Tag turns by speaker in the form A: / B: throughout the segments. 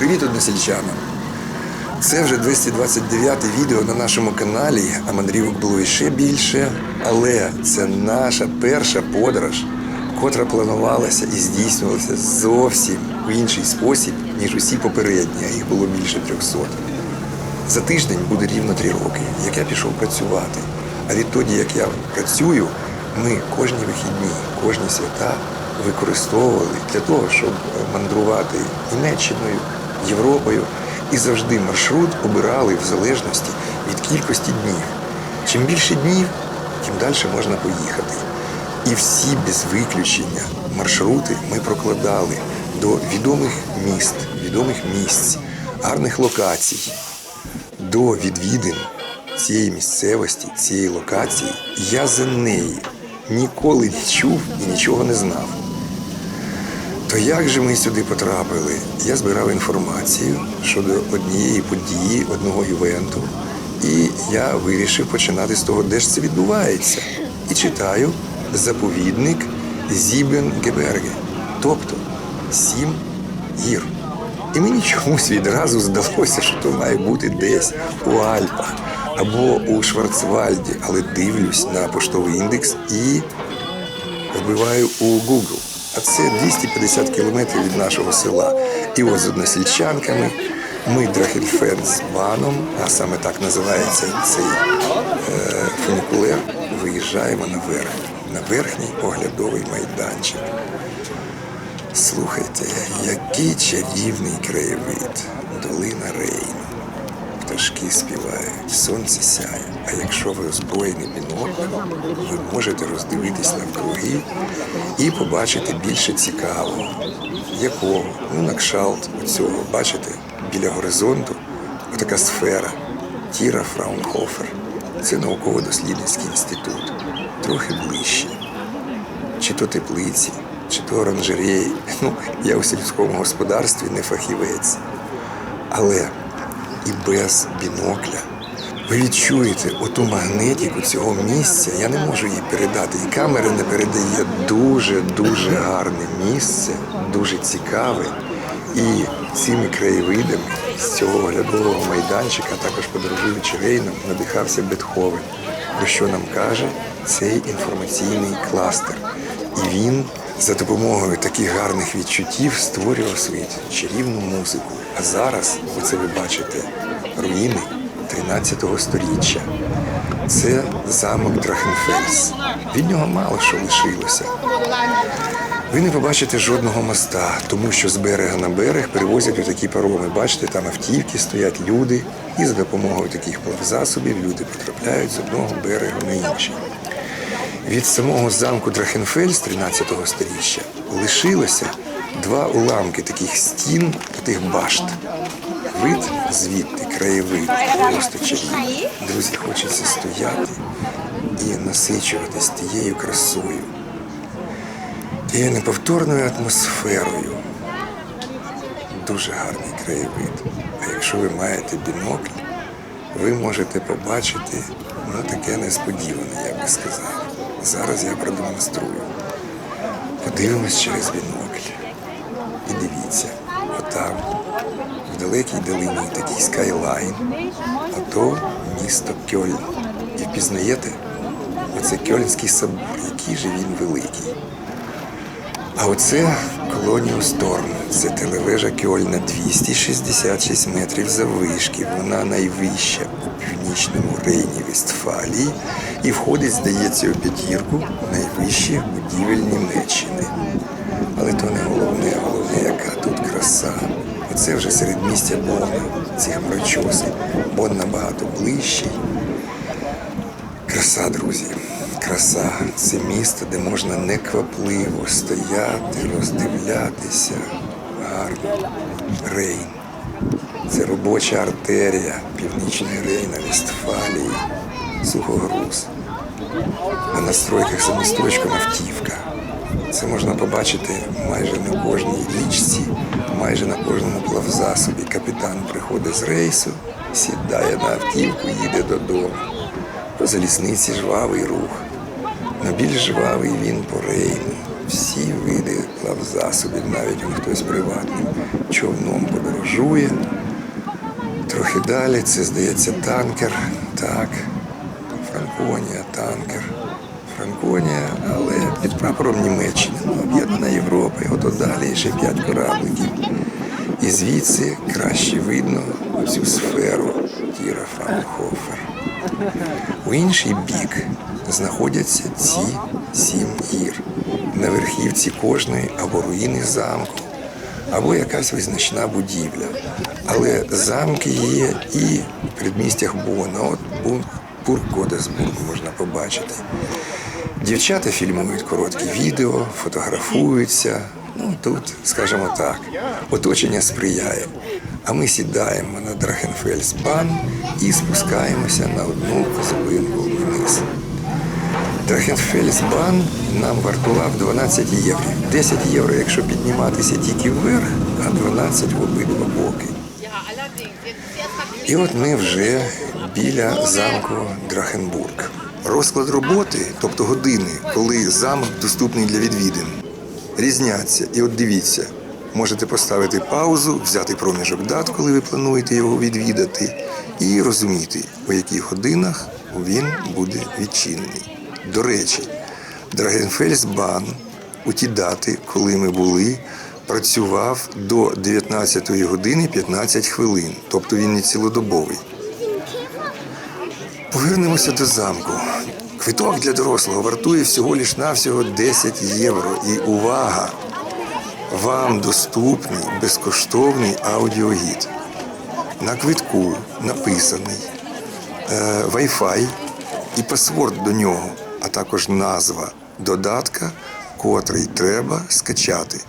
A: Привіт односельчанам! Це вже 229 відео на нашому каналі, а мандрівок було іще більше. Але це наша перша подорож, котра планувалася і здійснювалася зовсім в інший спосіб, ніж усі попередні, а їх було більше 300. За тиждень буде рівно три роки, як я пішов працювати. А відтоді, як я працюю, ми кожні вихідні, кожні свята використовували для того, щоб мандрувати Німеччиною, Європою. І завжди маршрут обирали в залежності від кількості днів. Чим більше днів, тим далі можна поїхати. І всі без виключення маршрути ми прокладали до відомих міст, відомих місць, гарних локацій до відвідин цієї місцевості, цієї локації, я за неї ніколи не чув і нічого не знав. То як же ми сюди потрапили? Я збирав інформацію щодо однієї події, одного івенту, і я вирішив починати з того, де ж це відбувається. І читаю заповідник Зібен Геберге, тобто сім гір. І мені чомусь відразу здалося, що то має бути десь у Альпах або у Шварцвальді, але дивлюсь на поштовий індекс і вбиваю у Google. А це 250 кілометрів від нашого села. І от з односельчанками ми Драхельфен з баном, а саме так називається цей е, фунікулер, виїжджаємо наверх, на верхній оглядовий майданчик. Слухайте, який чарівний краєвид, долина Рейну. Пташки співають, сонце сяє. А якщо ви озброєний біноклем, ви можете роздивитись навкруги і побачити більше цікавого. Якого? Ну, на кшалт цього, бачите, біля горизонту така сфера Тіра Фраунхофер. Це науково-дослідницький інститут. Трохи ближче. Чи то теплиці, чи то оранжереї. Ну, я у сільському господарстві не фахівець. Але і без бінокля. Ви відчуєте оту магнетику цього місця. Я не можу її передати. І камера не передає дуже-дуже гарне місце, дуже цікаве. І цими краєвидами з цього оглядового майданчика, також подорожуючи рейном, надихався Бетховен, про що нам каже цей інформаційний кластер. І він за допомогою таких гарних відчуттів створював свою чарівну музику. А зараз, оце ви бачите, руїни 13 століття. Це замок Драхенфельс. Від нього мало що лишилося. Ви не побачите жодного моста, тому що з берега на берег перевозять отакі пароми. Бачите, там автівки стоять люди, і за допомогою таких плавзасобів люди потрапляють з одного берега на інший. Від самого замку Драхенфельс 13 століття лишилося два уламки таких стін, тих башт. Вид звідти, краєвид, просто чарівний. Друзі, хочеться стояти і насичуватись тією красою, тією неповторною атмосферою. Дуже гарний краєвид. А якщо ви маєте бінокль, ви можете побачити ну, таке несподіване, я би сказав. Зараз я продемонструю. Подивимось через бінокль. І дивіться, отам, в далекій долині такий скайлайн, ото місто Кьольн. І впізнаєте, оце Кьольнський собор, який же він великий. А оце Колоніус Торн. Це телевежа Кьольна 266 метрів заввишки. Вона найвища у північному рейні Вестфалії і входить, здається, у п'ятірку найвищих будівель Німеччини. Але то не головне, головне, яка тут краса. Оце вже середмістя Бона, ці хмарочоси. Бон набагато ближчий. Краса, друзі, краса. Це місто, де можна неквапливо стояти, роздивлятися. Гарно. Рейн. Це робоча артерія Північної Рейна, Вестфалії, Сухогруз. На настройках за місточком автівка. Це можна побачити майже на кожній річці, майже на кожному плавзасобі. Капітан приходить з рейсу, сідає на автівку, їде додому. По залізниці жвавий рух. Більш жвавий він по рейну. Всі види плавзасобів, навіть хтось приватним човном подорожує. Трохи далі це, здається, танкер. Так. Франконія, танкер. Франконія, але під прапором Німеччини. Ну, об'єднана Європа, і ото далі ще п'ять корабликів. І звідси краще видно цю сферу Тіра Франкофер. У інший бік знаходяться ці сім гір. На верхівці кожної або руїни замку, або якась визначна будівля. Але замки є і в передмістях Бона. От Бунг, Бург Годесбург можна побачити. Дівчата фільмують короткі відео, фотографуються. Ну тут, скажімо так, оточення сприяє. А ми сідаємо на Драхенфельсбан і спускаємося на одну зупинку вниз. Драхенфельсбан нам вартував 12 євро. 10 євро, якщо підніматися тільки вверх, а 12 в обидва боки. І от ми вже біля замку Драхенбург. Розклад роботи, тобто години, коли замок доступний для відвідин, різняться. І от дивіться, можете поставити паузу, взяти проміжок дат, коли ви плануєте його відвідати, і розуміти, у яких годинах він буде відчинений. До речі, Драгенфельсбан у ті дати, коли ми були, працював до 19 години 15 хвилин, тобто він не цілодобовий. Повернемося до замку. Квиток для дорослого вартує всього лиш навсього 10 євро. І увага! Вам доступний безкоштовний аудіогід. На квитку написаний е, Wi-Fi і пасворд до нього, а також назва додатка, котрий треба скачати.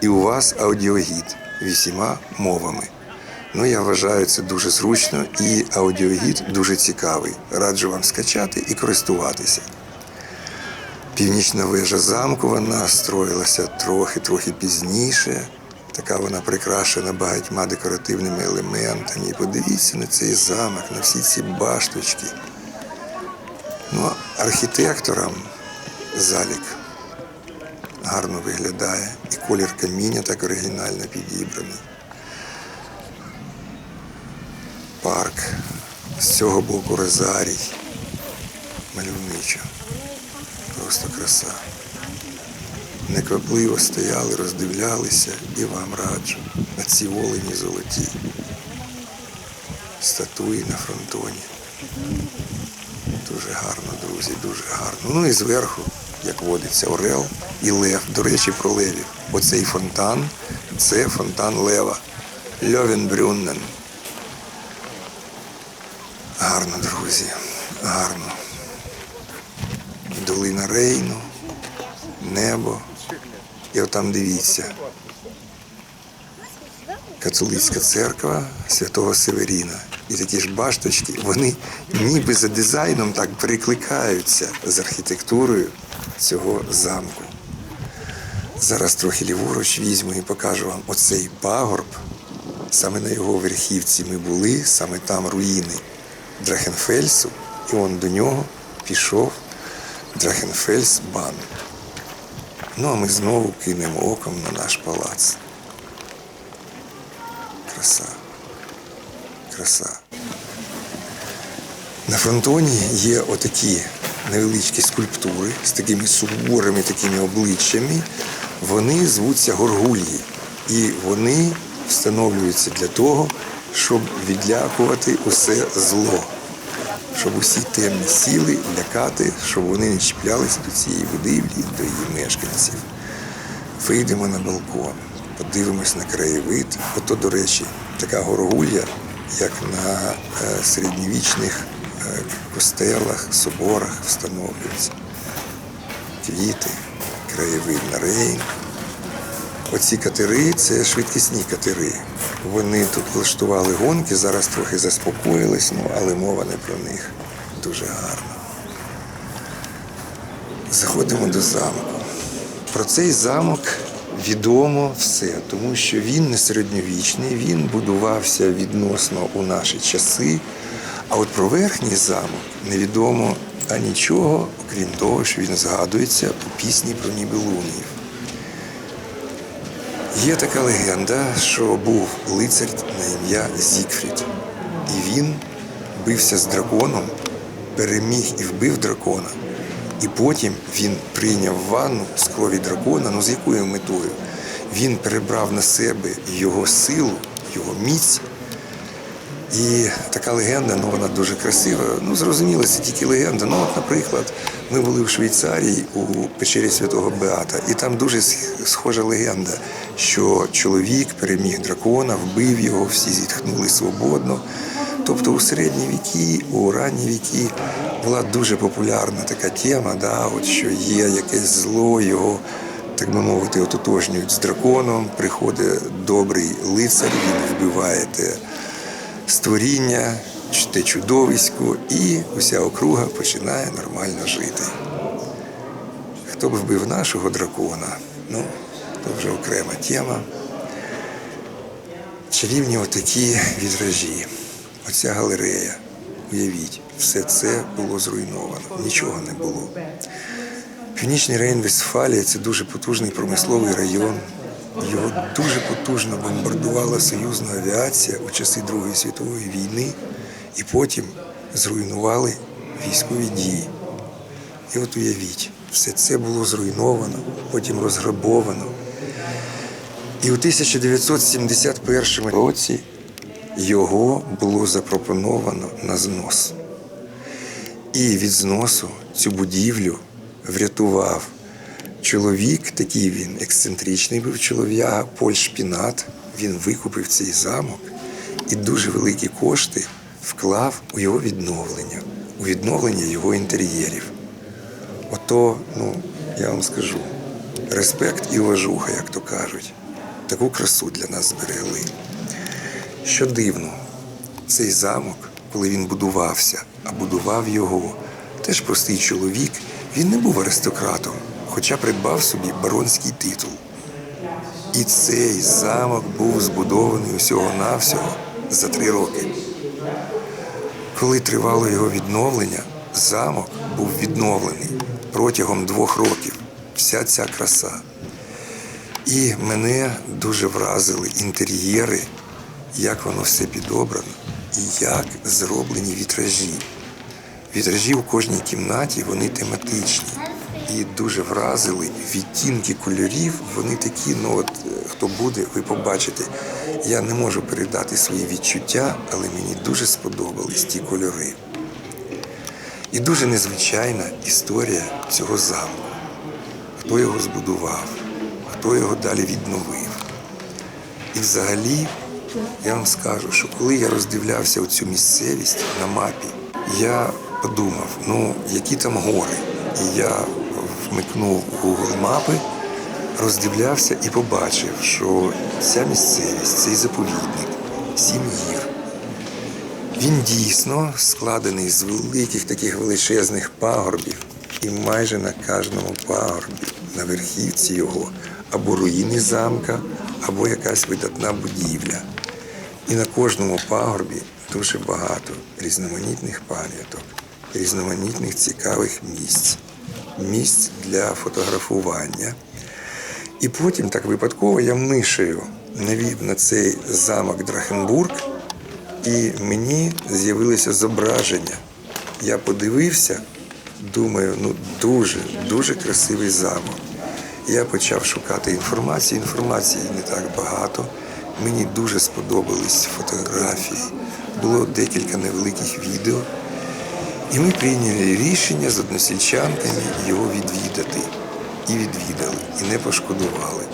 A: І у вас аудіогід вісіма мовами. Ну, я вважаю це дуже зручно і аудіогід дуже цікавий. Раджу вам скачати і користуватися. Північна вежа замку вона строїлася трохи-трохи пізніше. Така вона прикрашена багатьма декоративними елементами. Подивіться на цей замок, на всі ці башточки. Ну, архітекторам залік гарно виглядає. І колір каміння так оригінально підібраний. Парк. З цього боку Розарій. Мальовничо. Просто краса. Неквапливо стояли, роздивлялися і вам раджу на ці олені золоті. Статуї на фронтоні. Дуже гарно, друзі, дуже гарно. Ну і зверху, як водиться, Орел і Лев. До речі, про левів. Оцей фонтан це фонтан Лева. Льовенбрюннен. Гарно, друзі, гарно. Долина Рейну, небо. І отам дивіться. Католицька церква святого Северіна. І такі ж башточки, вони ніби за дизайном так перекликаються з архітектурою цього замку. Зараз трохи ліворуч візьму і покажу вам оцей пагорб. Саме на його верхівці ми були, саме там руїни Драхенфельсу, і он до нього пішов Драхенфельсбан. Ну а ми знову кинемо оком на наш палац. Краса. Краса. На фронтоні є отакі невеличкі скульптури з такими суворими такими обличчями. Вони звуться горгулії. І вони встановлюються для того, щоб відлякувати усе зло, щоб усі темні сіли лякати, щоб вони не чіплялися до цієї будівлі, до її мешканців. Вийдемо на балкон, подивимось на краєвид. Ото, до речі, така горгулья, як на е, середньовічних е, костелах, соборах встановлюється. Квіти, краєвид на Рейн. Оці катери це швидкісні катери. Вони тут влаштували гонки, зараз трохи заспокоїлись, ну, але мова не про них. Дуже гарно. Заходимо до замку. Про цей замок відомо все, тому що він не середньовічний, він будувався відносно у наші часи. А от про верхній замок невідомо а нічого, окрім того, що він згадується у пісні про Нібелунгів. Є така легенда, що був лицар на ім'я Зікфрід. І він бився з драконом, переміг і вбив дракона. І потім він прийняв ванну з крові дракона. Ну з якою метою? Він перебрав на себе його силу, його міць. І така легенда, ну вона дуже красива. Ну, зрозуміло, це тільки легенда. Ну, от, наприклад, ми були в Швейцарії у печері Святого Беата, і там дуже схожа легенда, що чоловік переміг дракона, вбив його, всі зітхнули свободно. Тобто у середні віки, у ранні віки була дуже популярна така тема, да, от, що є якесь зло, його, так би мовити, ототожнюють з драконом, приходить добрий лицар, він вбиває те створіння, те чудовисько, і уся округа починає нормально жити. Хто б вбив нашого дракона, ну, то вже окрема тема. Чарівні отакі вітражі, оця галерея. Уявіть, все це було зруйновано, нічого не було. Північний Рейн-Вестфалія це дуже потужний промисловий район. Його дуже потужно бомбардувала союзна авіація у часи Другої світової війни, і потім зруйнували військові дії. І от уявіть, все це було зруйновано, потім розграбовано. І у 1971 році його було запропоновано на знос. І від зносу цю будівлю врятував чоловік, такий він ексцентричний був чолов'яга, Поль Шпінат. Він викупив цей замок і дуже великі кошти вклав у його відновлення, у відновлення його інтер'єрів. Ото, ну, я вам скажу, респект і уважуха, як то кажуть, таку красу для нас зберегли. Що дивно, цей замок, коли він будувався, а будував його, теж простий чоловік, він не був аристократом, хоча придбав собі баронський титул. І цей замок був збудований усього-навсього за три роки. Коли тривало його відновлення, замок був відновлений протягом двох років. Вся ця краса. І мене дуже вразили інтер'єри, як воно все підобрано і як зроблені вітражі. Вітражі у кожній кімнаті вони тематичні і дуже вразили відтінки кольорів. Вони такі, ну от е, хто буде, ви побачите. Я не можу передати свої відчуття, але мені дуже сподобались ті кольори. І дуже незвичайна історія цього замку. Хто його збудував, хто його далі відновив. І взагалі, я вам скажу, що коли я роздивлявся цю місцевість на мапі, я подумав, ну які там гори. І я вмикнув Google мапи, роздивлявся і побачив, що ця місцевість, цей заповідник, сім гір. Він дійсно складений з великих таких величезних пагорбів, і майже на кожному пагорбі, на верхівці його, або руїни замка, або якась видатна будівля. І на кожному пагорбі дуже багато різноманітних пам'яток, різноманітних цікавих місць, місць для фотографування. І потім так випадково я мишею навів на цей замок Драхенбург, і мені з'явилося зображення. Я подивився, думаю, ну дуже, дуже красивий замок. Я почав шукати інформацію. Інформації не так багато. Мені дуже сподобались фотографії. Було декілька невеликих відео. І ми прийняли рішення з односельчанками його відвідати. І відвідали, і не пошкодували.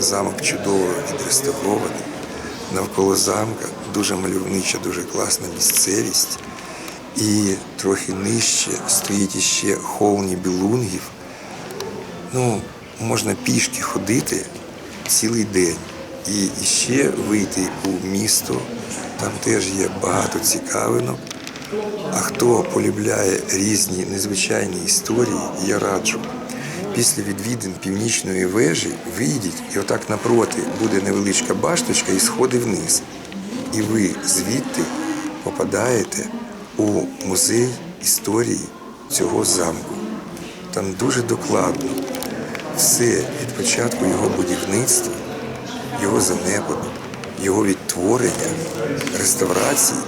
A: Замок чудово відреставрований. Навколо замка дуже мальовнича, дуже класна місцевість. І трохи нижче стоїть іще холні білунгів. Ну, можна пішки ходити цілий день і ще вийти у місто. Там теж є багато цікавинок. А хто полюбляє різні незвичайні історії, я раджу. Після відвідин північної вежі вийдіть, і отак напроти буде невеличка башточка і сходи вниз. І ви звідти попадаєте у музей історії цього замку. Там дуже докладно все від початку його будівництва, його занепаду, його відтворення, реставрації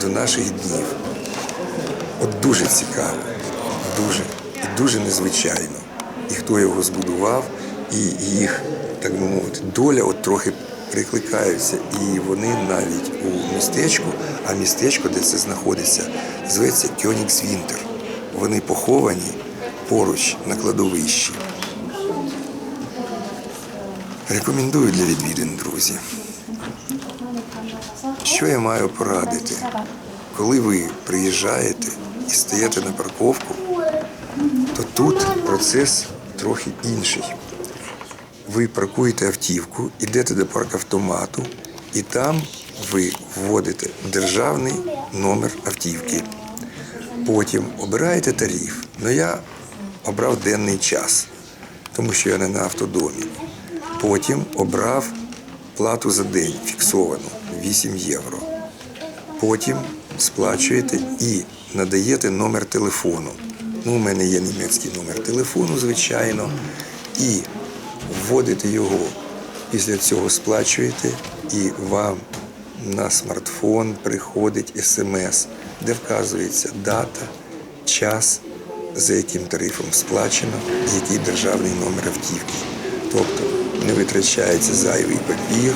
A: до наших днів. От дуже цікаво, дуже дуже незвичайно. І хто його збудував, і їх, так би мовити, доля от трохи прикликаються. І вони навіть у містечку, а містечко, де це знаходиться, зветься Кьонігсвінтер. Вони поховані поруч на кладовищі. Рекомендую для відвідин, друзі. Що я маю порадити? Коли ви приїжджаєте і стаєте на парковку, то тут процес трохи інший. Ви паркуєте автівку, йдете до паркавтомату, і там ви вводите державний номер автівки. Потім обираєте тариф. Ну я обрав денний час, тому що я не на автодомі. Потім обрав плату за день фіксовану 8 євро. Потім сплачуєте і надаєте номер телефону. Ну, у мене є німецький номер телефону, звичайно, і вводите його. Після цього сплачуєте, і вам на смартфон приходить смс, де вказується дата, час, за яким тарифом сплачено, який державний номер автівки. Тобто не витрачається зайвий папір,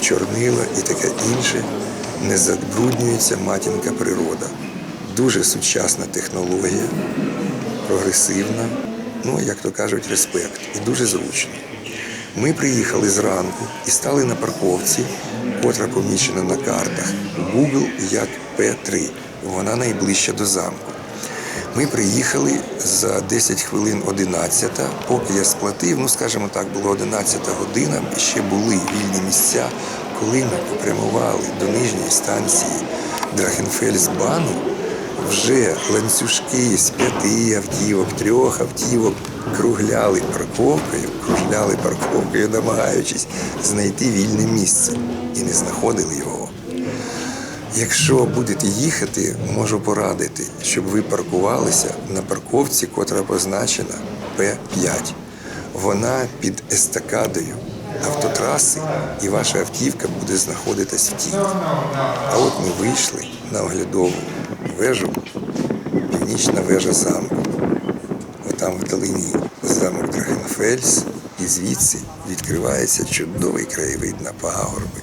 A: чорнила і таке інше, не забруднюється матінка природа. Дуже сучасна технологія, прогресивна, ну, як то кажуть, респект і дуже зручно. Ми приїхали зранку і стали на парковці, котра помічена на картах Google як П3. Вона найближча до замку. Ми приїхали за 10 хвилин 11, поки я сплатив, ну скажімо так, було 11 година, і ще були вільні місця, коли ми попрямували до нижньої станції Драхенфельсбану, вже ланцюжки з п'яти автівок, трьох автівок кругляли парковкою, кружляли парковкою, намагаючись знайти вільне місце і не знаходили його. Якщо будете їхати, можу порадити, щоб ви паркувалися на парковці, котра позначена П5. Вона під естакадою автотраси, і ваша автівка буде знаходитись в тіні. А от ми вийшли на оглядову вежу, північна вежа замку. Отам вдалині замок Драгенфельс, і звідси відкривається чудовий краєвид на пагорби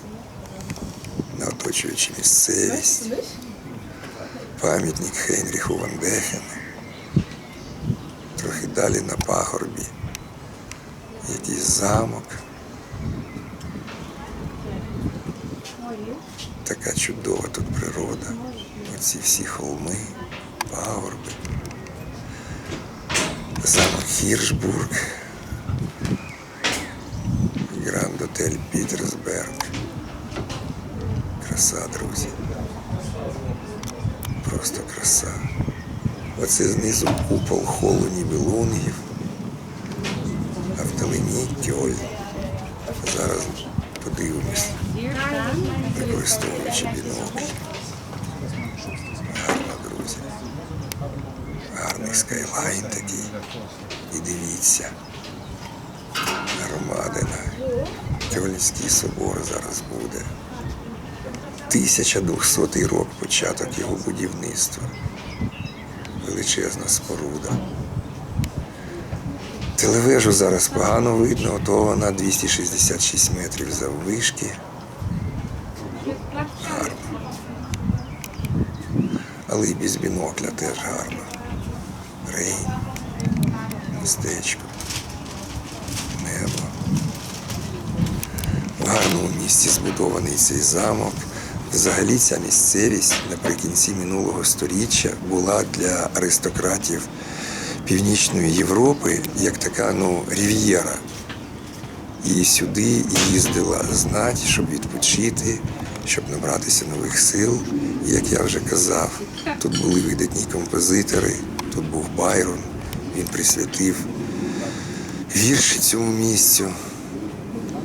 A: на оточуючу місцевість, пам'ятник Хейнріху Ван Дехену. Трохи далі на пагорбі. Якийсь замок. Така чудова тут природа. Оці всі холми, пагорби. Замок Хіршбург. Гранд Отель Пітерсберг. Краса, друзі. Просто краса. Оце знизу купол холу Нібелунгів, а вдалині Кьольн. Зараз подивимось, використовуючи бінокль. Гарно, друзі. Скайлайн такий. І дивіться. Громадина. Кьольнський собор зараз буде. 1200 рік початок його будівництва. Величезна споруда. Телевежу зараз погано видно, то вона 266 метрів заввишки. Гарно. Але і без бінокля теж гарно. Рейн, містечко, небо. В гарному місці збудований цей замок. Взагалі ця місцевість наприкінці минулого століття була для аристократів Північної Європи як така ну, рів'єра. І сюди їздила знать, щоб відпочити, щоб набратися нових сил. І як я вже казав, тут були видатні композитори, тут був Байрон, він присвятив вірші цьому місцю.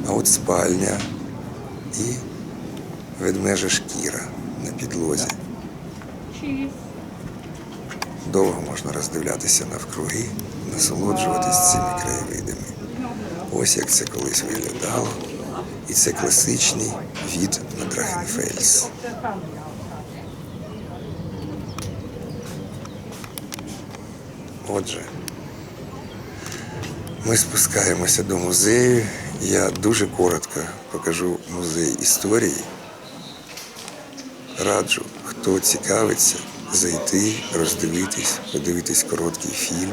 A: А от спальня і ведмежа шкіра на підлозі. Довго можна роздивлятися навкруги, насолоджуватись цими краєвидами. Ось як це колись виглядало. І це класичний від на Драгенфельс. Отже, ми спускаємося до музею. Я дуже коротко покажу музей історії. Раджу, хто цікавиться, зайти, роздивитись, подивитись короткий фільм.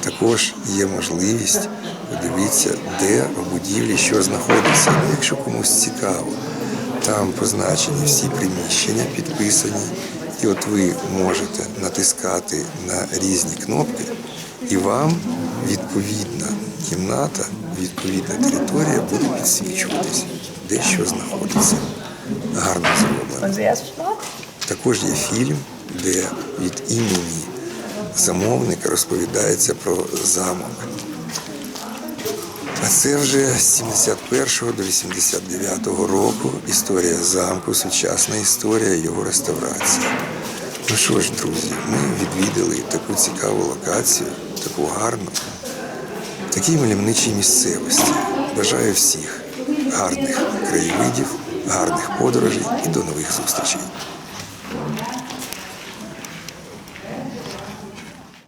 A: Також є можливість подивитися, де в будівлі що знаходиться. Якщо комусь цікаво, там позначені всі приміщення, підписані, і от ви можете натискати на різні кнопки, і вам відповідна кімната, відповідна територія буде підсвічуватись, де що знаходиться. Гарно зроблено. Також є фільм, де від імені замовника розповідається про замок. А це вже з 71 до 89 року історія замку, сучасна історія його реставрації. Ну що ж, друзі, ми відвідали таку цікаву локацію, таку гарну, такій мальовничій місцевості. Бажаю всіх гарних краєвидів, гарних подорожей і до нових зустрічей.